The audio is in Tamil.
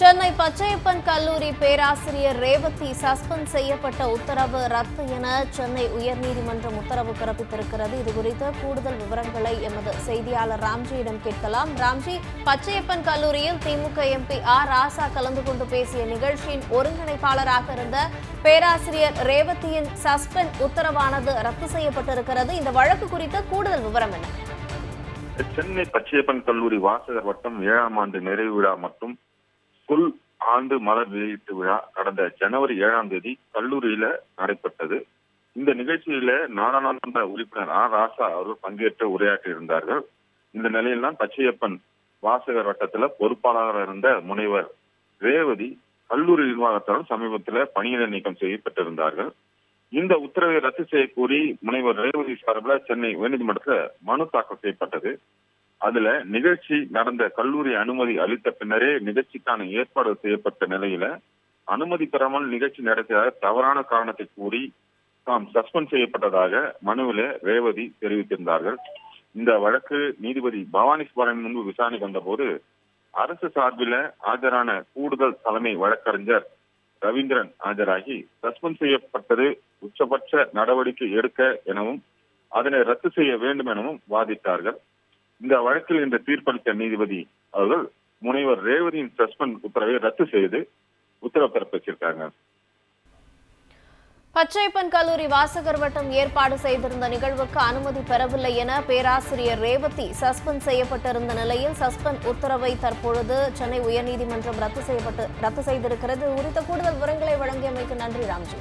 சென்னை பச்சையப்பன் கல்லூரி பேராசிரியர் ரேவதி சஸ்பெண்ட் செய்யப்பட்ட உத்தரவு ரத்து என சென்னை உயர்நீதிமன்றம் உத்தரவு பிறப்பித்திருக்கிறது. இதுகுறித்து கூடுதல் விவரங்களை எமது செய்தியாளர் ராம்ஜியிடம் கேட்கலாம். ராம்ஜி பச்சையப்பன் கல்லூரியில் திமுக எம்பி ஆர் ராசா கலந்து கொண்டு பேசிய நிகழ்ச்சியின் ஒருங்கிணைப்பாளராக இருந்த பேராசிரியர் ரேவதியின் சஸ்பெண்ட் உத்தரவானது ரத்து செய்யப்பட்டிருக்கிறது. இந்த வழக்கு குறித்த கூடுதல் விவரம் என்ன? சென்னை பச்சையப்பன் கல்லூரி வாசகர் வட்டம் ஏழாம் ஆண்டு நிறைவு விழா மற்றும் புல் ஆண்டு மலர் வெளியீட்டு விழா கடந்த ஜனவரி ஏழாம் தேதி கல்லூரியில நடைபெற்றது. இந்த நிகழ்ச்சியில நாடாளுமன்ற உறுப்பினர் ஆர். ராசா அவர்கள் பங்கேற்று உரையாற்றி இருந்தார்கள். இந்த நிலையில் தான் பச்சையப்பன் வாசகர் வட்டத்துல பொறுப்பாளராக இருந்த முனைவர் ரேவதி கல்லூரி நிர்வாகத்தால் சமீபத்தில் பணியிட நீக்கம் செய்யப்பட்டிருந்தார்கள் இந்த உத்தரவை ரத்து செய்யக்கூறி முனைவர் ரேவதி சார்பில் சென்னை உயர்நீதிமன்றத்தில் மனு தாக்கல் செய்யப்பட்டது. அதுல நிகழ்ச்சி நடந்த கல்லூரி அனுமதி அளித்த பின்னரே நிகழ்ச்சிக்கான ஏற்பாடு செய்யப்பட்ட நிலையில அனுமதி பெறாமல் நிகழ்ச்சி நடத்தியதாக தவறான காரணத்தை கூறி தாம் சஸ்பெண்ட் செய்யப்பட்டதாக மனுவில ரேவதி தெரிவித்திருந்தார்கள். இந்த வழக்கு நீதிபதி பவானிஸ்வரன் முன்பு விசாரணை வந்தபோது அரசு சார்பில் ஆஜரான கூடுதல் தலைமை வழக்கறிஞர் ரவீந்திரன் ஆஜராகி சஸ்பெண்ட் செய்யப்பட்டது உச்சபட்ச நடவடிக்கை எடுக்க எனவும் அதனை ரத்து செய்ய வேண்டும் எனவும் வாதிட்டார்கள். இந்த வழக்கில் இந்த தீர்ப்பளித்த நீதிபதி அவர்கள் முனைவர் ரேவதியின் சஸ்பெண்ட் உத்தரவை ரத்து செய்து உத்தரவு பிறப்பிச்சிருக்காங்க பச்சைப்பன் கல்லூரி வாசகர் வட்டம் ஏற்பாடு செய்திருந்த நிகழ்வுக்கு அனுமதி பெறவில்லை என பேராசிரியர் ரேவதி சஸ்பெண்ட் செய்யப்பட்டிருந்த நிலையில் சஸ்பெண்ட் உத்தரவை தற்பொழுது சென்னை உயர்நீதிமன்றம் ரத்து செய்யப்பட்டு ரத்து செய்திருக்கிறது. குறித்த கூடுதல் விவரங்களை வழங்கியமைக்கு நன்றி ராம்ஜி.